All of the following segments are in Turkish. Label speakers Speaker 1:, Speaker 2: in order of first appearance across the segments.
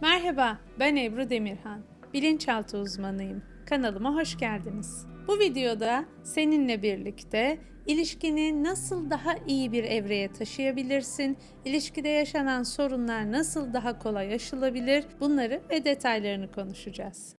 Speaker 1: Merhaba, ben Ebru Demirhan. Bilinçaltı uzmanıyım. Kanalıma hoş geldiniz. Bu videoda seninle birlikte ilişkini nasıl daha iyi bir evreye taşıyabilirsin, ilişkide yaşanan sorunlar nasıl daha kolay aşılabilir bunları ve detaylarını konuşacağız.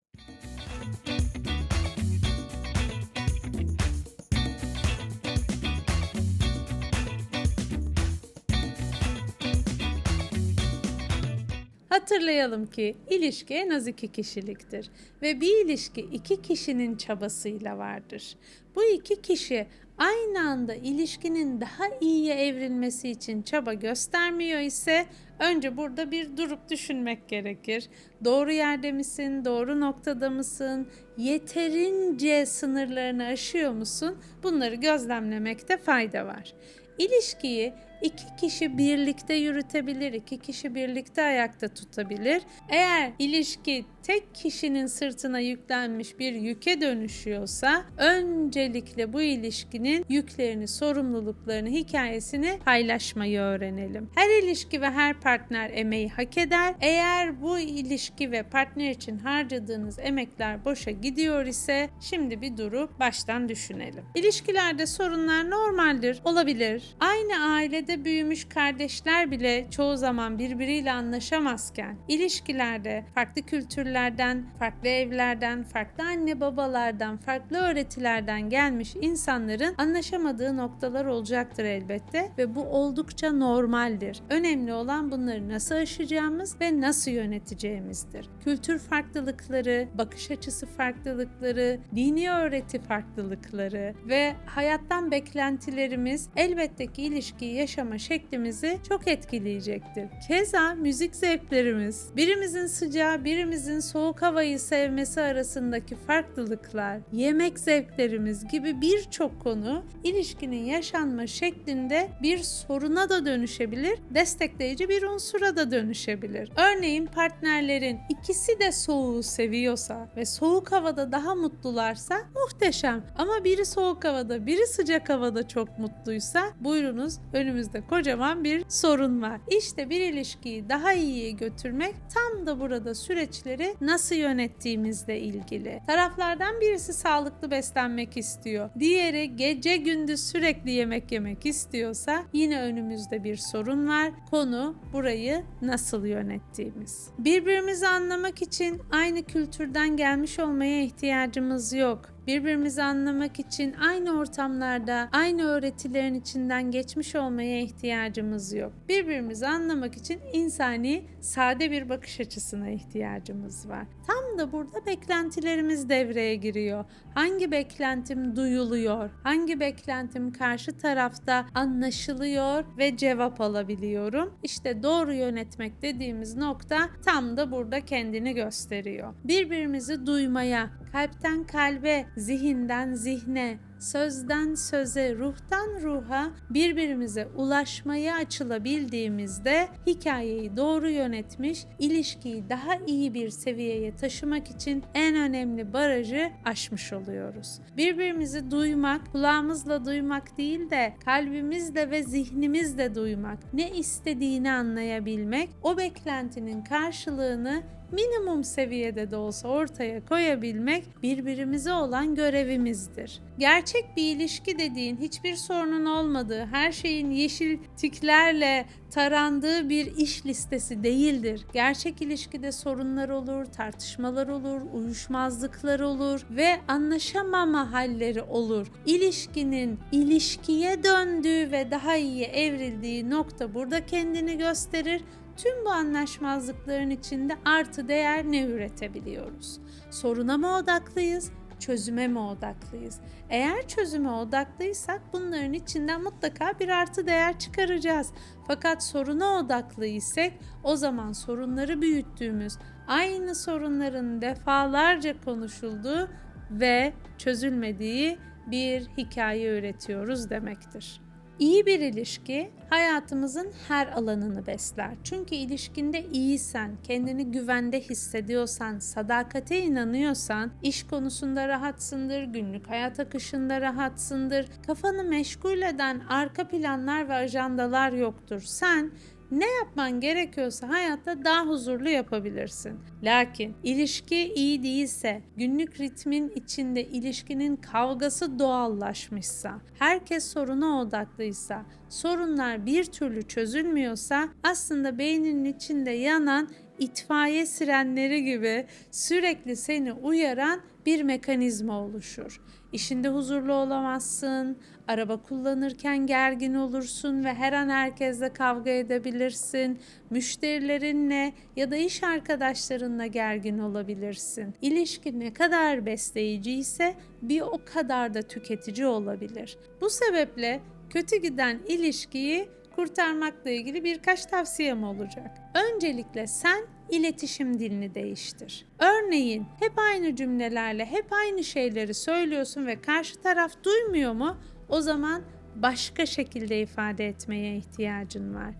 Speaker 1: Hatırlayalım ki ilişki en az iki kişiliktir ve bir ilişki iki kişinin çabasıyla vardır. Bu iki kişi aynı anda ilişkinin daha iyiye evrilmesi için çaba göstermiyor ise önce burada bir durup düşünmek gerekir. Doğru yerde misin? Doğru noktada mısın? Yeterince sınırlarını aşıyor musun? Bunları gözlemlemekte fayda var. İlişkiyi iki kişi birlikte yürütebilir, iki kişi birlikte ayakta tutabilir. Eğer ilişki tek kişinin sırtına yüklenmiş bir yüke dönüşüyorsa öncelikle bu ilişkinin yüklerini, sorumluluklarını, hikayesini paylaşmayı öğrenelim. Her ilişki ve her partner emeği hak eder. Eğer bu ilişki ve partner için harcadığınız emekler boşa gidiyor ise şimdi bir durup baştan düşünelim. İlişkilerde sorunlar normaldir, olabilir. Aynı ailede büyümüş kardeşler bile çoğu zaman birbiriyle anlaşamazken ilişkilerde farklı kültürlerden, farklı evlerden, farklı anne babalardan, farklı öğretilerden gelmiş insanların anlaşamadığı noktalar olacaktır elbette ve bu oldukça normaldir. Önemli olan bunları nasıl aşacağımız ve nasıl yöneteceğimizdir. Kültür farklılıkları, bakış açısı farklılıkları, dini öğreti farklılıkları ve hayattan beklentilerimiz elbette ki ilişkiyi yaşama şeklimizi çok etkileyecektir. Keza müzik zevklerimiz, birimizin sıcağı, birimizin soğuk havayı sevmesi arasındaki farklılıklar, yemek zevklerimiz gibi birçok konu ilişkinin yaşanma şeklinde bir soruna da dönüşebilir, destekleyici bir unsura da dönüşebilir. Örneğin partnerlerin ikisi de soğuğu seviyorsa ve soğuk havada daha mutlularsa muhteşem. Ama biri soğuk havada, biri sıcak havada çok mutluysa buyurunuz önümüzde kocaman bir sorun var. İşte bir ilişkiyi daha iyiye götürmek tam da burada süreçleri nasıl yönettiğimizle ilgili. Taraflardan birisi sağlıklı beslenmek istiyor. Diğeri gece gündüz sürekli yemek yemek istiyorsa yine önümüzde bir sorun var. Konu burayı nasıl yönettiğimiz. Birbirimizi anlamak için aynı kültürden gelmiş olmaya ihtiyacımız yok birbirimizi anlamak için aynı ortamlarda, aynı öğretilerin içinden geçmiş olmaya ihtiyacımız yok. Birbirimizi anlamak için insani, sade bir bakış açısına ihtiyacımız var. Tam da burada beklentilerimiz devreye giriyor. Hangi beklentim duyuluyor? Hangi beklentim karşı tarafta anlaşılıyor ve cevap alabiliyorum? İşte doğru yönetmek dediğimiz nokta tam da burada kendini gösteriyor. Birbirimizi duymaya, kalpten kalbe, zihinden zihne, sözden söze, ruhtan ruha birbirimize ulaşmaya açılabildiğimizde hikayeyi doğru yönetmiş, ilişkiyi daha iyi bir seviyeye taşımak için en önemli barajı aşmış oluyoruz. Birbirimizi duymak, kulağımızla duymak değil de kalbimizle ve zihnimizle duymak, ne istediğini anlayabilmek, o beklentinin karşılığını minimum seviyede de olsa ortaya koyabilmek birbirimize olan görevimizdir. Gerçek bir ilişki dediğin hiçbir sorunun olmadığı, her şeyin yeşil tiklerle tarandığı bir iş listesi değildir. Gerçek ilişkide sorunlar olur, tartışmalar olur, uyuşmazlıklar olur ve anlaşamama halleri olur. İlişkinin ilişkiye döndüğü ve daha iyi evrildiği nokta burada kendini gösterir. Tüm bu anlaşmazlıkların içinde artı değer ne üretebiliyoruz? Soruna mı odaklıyız? çözüme mi odaklıyız? Eğer çözüme odaklıysak bunların içinden mutlaka bir artı değer çıkaracağız. Fakat soruna odaklı isek o zaman sorunları büyüttüğümüz, aynı sorunların defalarca konuşulduğu ve çözülmediği bir hikaye üretiyoruz demektir. İyi bir ilişki hayatımızın her alanını besler. Çünkü ilişkinde iyisen, kendini güvende hissediyorsan, sadakate inanıyorsan, iş konusunda rahatsındır, günlük hayat akışında rahatsındır, kafanı meşgul eden arka planlar ve ajandalar yoktur. Sen ne yapman gerekiyorsa hayatta daha huzurlu yapabilirsin. Lakin ilişki iyi değilse, günlük ritmin içinde ilişkinin kavgası doğallaşmışsa, herkes soruna odaklıysa, sorunlar bir türlü çözülmüyorsa aslında beyninin içinde yanan itfaiye sirenleri gibi sürekli seni uyaran bir mekanizma oluşur. İşinde huzurlu olamazsın, araba kullanırken gergin olursun ve her an herkesle kavga edebilirsin. Müşterilerinle ya da iş arkadaşlarınla gergin olabilirsin. İlişki ne kadar besleyici ise bir o kadar da tüketici olabilir. Bu sebeple kötü giden ilişkiyi kurtarmakla ilgili birkaç tavsiyem olacak. Öncelikle sen iletişim dilini değiştir. Örneğin hep aynı cümlelerle hep aynı şeyleri söylüyorsun ve karşı taraf duymuyor mu? O zaman başka şekilde ifade etmeye ihtiyacın var.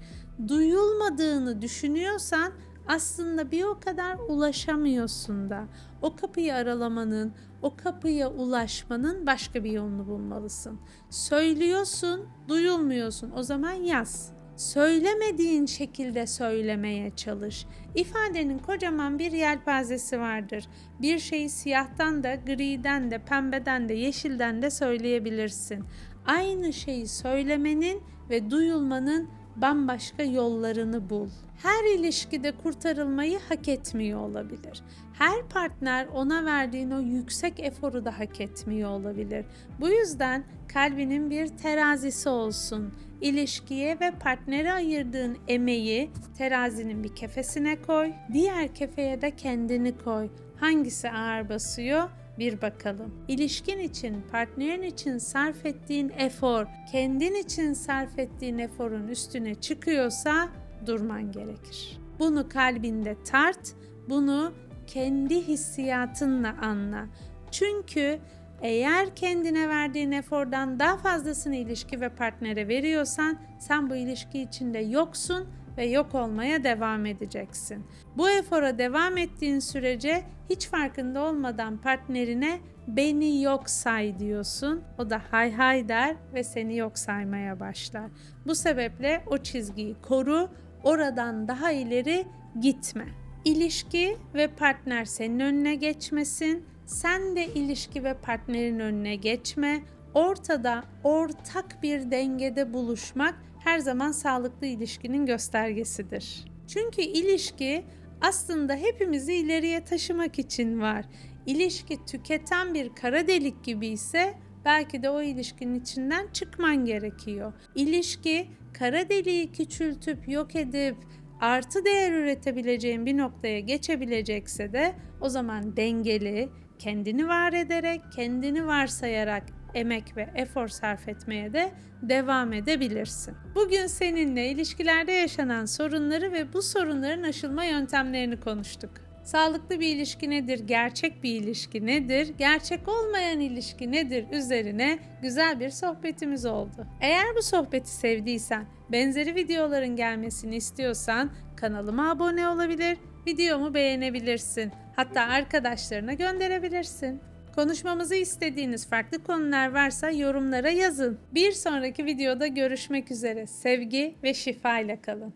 Speaker 1: Duyulmadığını düşünüyorsan aslında bir o kadar ulaşamıyorsun da. O kapıyı aralamanın, o kapıya ulaşmanın başka bir yolunu bulmalısın. Söylüyorsun, duyulmuyorsun. O zaman yaz. Söylemediğin şekilde söylemeye çalış. İfadenin kocaman bir yelpazesi vardır. Bir şeyi siyahtan da, griden de, pembeden de, yeşilden de söyleyebilirsin. Aynı şeyi söylemenin ve duyulmanın bambaşka yollarını bul. Her ilişkide kurtarılmayı hak etmiyor olabilir. Her partner ona verdiğin o yüksek eforu da hak etmiyor olabilir. Bu yüzden kalbinin bir terazisi olsun. İlişkiye ve partnere ayırdığın emeği terazinin bir kefesine koy, diğer kefeye de kendini koy. Hangisi ağır basıyor? bir bakalım. İlişkin için, partnerin için sarf ettiğin efor, kendin için sarf ettiğin eforun üstüne çıkıyorsa durman gerekir. Bunu kalbinde tart, bunu kendi hissiyatınla anla. Çünkü eğer kendine verdiğin efordan daha fazlasını ilişki ve partnere veriyorsan sen bu ilişki içinde yoksun ve yok olmaya devam edeceksin. Bu efora devam ettiğin sürece hiç farkında olmadan partnerine beni yok say diyorsun. O da hay hay der ve seni yok saymaya başlar. Bu sebeple o çizgiyi koru, oradan daha ileri gitme. İlişki ve partner senin önüne geçmesin. Sen de ilişki ve partnerin önüne geçme. Ortada ortak bir dengede buluşmak her zaman sağlıklı ilişkinin göstergesidir. Çünkü ilişki aslında hepimizi ileriye taşımak için var. İlişki tüketen bir kara delik gibi ise belki de o ilişkinin içinden çıkman gerekiyor. İlişki kara deliği küçültüp yok edip artı değer üretebileceğin bir noktaya geçebilecekse de o zaman dengeli, kendini var ederek, kendini varsayarak emek ve efor sarf etmeye de devam edebilirsin. Bugün seninle ilişkilerde yaşanan sorunları ve bu sorunların aşılma yöntemlerini konuştuk. Sağlıklı bir ilişki nedir? Gerçek bir ilişki nedir? Gerçek olmayan ilişki nedir? Üzerine güzel bir sohbetimiz oldu. Eğer bu sohbeti sevdiysen, benzeri videoların gelmesini istiyorsan kanalıma abone olabilir, videomu beğenebilirsin. Hatta arkadaşlarına gönderebilirsin. Konuşmamızı istediğiniz farklı konular varsa yorumlara yazın. Bir sonraki videoda görüşmek üzere. Sevgi ve şifa ile kalın.